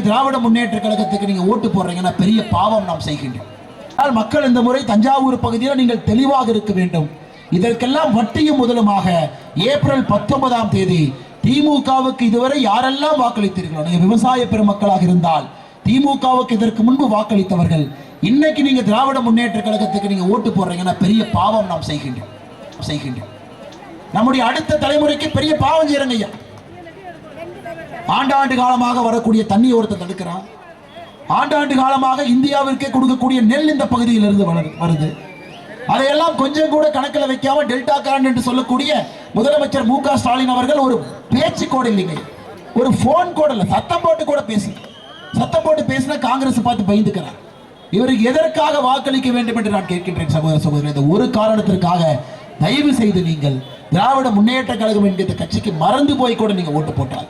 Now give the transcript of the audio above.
நீங்க திராவிட முன்னேற்ற கழகத்துக்கு நீங்கள் ஓட்டு போடுறீங்கன்னா பெரிய பாவம் நாம் செய்கின்றோம். ஆனால் மக்கள் இந்த முறை தஞ்சாவூர் பகுதியில் நீங்கள் தெளிவாக இருக்க வேண்டும். இதற்கெல்லாம் வட்டியும் முதலுமாக ஏப்ரல் பத்தொன்பதாம் தேதி திமுகவுக்கு இதுவரை யாரெல்லாம் வாக்களித்தீர்களோ நீங்க விவசாய பெருமக்களாக இருந்தால் திமுகவுக்கு இதற்கு முன்பு வாக்களித்தவர்கள் இன்னைக்கு நீங்க திராவிட முன்னேற்ற கழகத்துக்கு நீங்க ஓட்டு போடுறீங்கன்னா பெரிய பாவம் நாம் செய்கின்றோம். செய்கின்றோம். நம்முடைய அடுத்த தலைமுறைக்கு பெரிய பாவம் செய்யறங்க ஐயா. ஆண்டாண்டு காலமாக வரக்கூடிய தண்ணி ஒருத்தர் தடுக்கிறான். ஆண்டாண்டு காலமாக இந்தியாவிற்கே கொடுக்கக்கூடிய நெல் இந்த பகுதியிலிருந்து வளரு- வருது. அதையெல்லாம் கொஞ்சம் கூட கணக்கில் வைக்காம டெல்டா காரன் என்று சொல்லக்கூடிய முதலமைச்சர் மு க ஸ்டாலின் அவர்கள் ஒரு பேச்சு கூட இல்லைங்க. ஒரு போன் கூட இல்லை சத்தம் போட்டு கூட பேசி. சத்தம் போட்டு பேசினா காங்கிரஸ் பார்த்து பயந்துக்கிறார். இவருக்கு எதற்காக வாக்களிக்க வேண்டும் என்று நான் கேட்கின்றேன் சகோதர சகோதரி இந்த ஒரு காரணத்திற்காக தயவு செய்து நீங்கள் திராவிட முன்னேற்ற கழகம் என்கிற கட்சிக்கு மறந்து போய் கூட நீங்கள் ஓட்டு போட்டால்.